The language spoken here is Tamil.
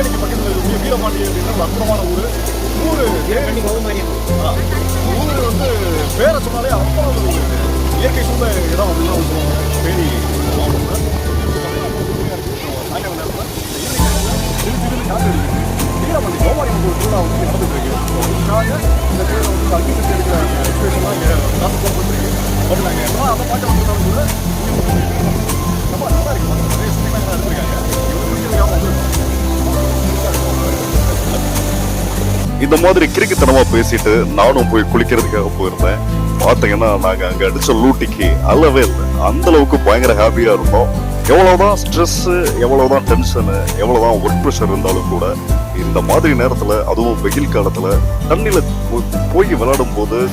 ஏரிக்கு பக்கத்தில் இருக்கக்கூடிய வீரபாண்டி அப்படின்ற ஒரு அற்புதமான ஊர். ஊர் வீரபாண்டி ஊர் வந்து பேரை சொன்னாலே அற்புதமான ஒரு இயற்கை சூழ்ந்த இடம் அப்படின்னு ஒரு சொல்லுவாங்க பேரி மாவட்டத்தில் சாயங்கால நேரத்தில் திருச்சியில் காற்று இருக்குது ஒரு திருவிழா வந்து நடந்துட்டு இருக்கு. இந்த திருவிழா வந்து அங்கீகரித்து எடுக்கிற சுச்சுவேஷன்லாம் இங்கே. காசு போட்டுருக்கு பட் நாங்கள் அதை பார்க்க வந்து கூட இந்த மாதிரி கிரிக்கத்தனமா பேசிட்டு நானும் போய் குளிக்கிறதுக்காக போயிருந்தேன். பாத்தீங்கன்னா நாங்க அங்க அடிச்ச லூட்டிக்கு அல்லவே இல்லை. அந்த அளவுக்கு பயங்கர ஹாப்பியா இருந்தோம். எவ்வளவுதான் ஸ்ட்ரெஸ் எவ்வளவுதான் டென்ஷனு எவ்வளவுதான் ஒர்க் ப்ரெஷர் இருந்தாலும் கூட இந்த மாதிரி நேரத்துல அதுவும் வெயில் காலத்துல தண்ணியில போ- போய் விளையாடும் போது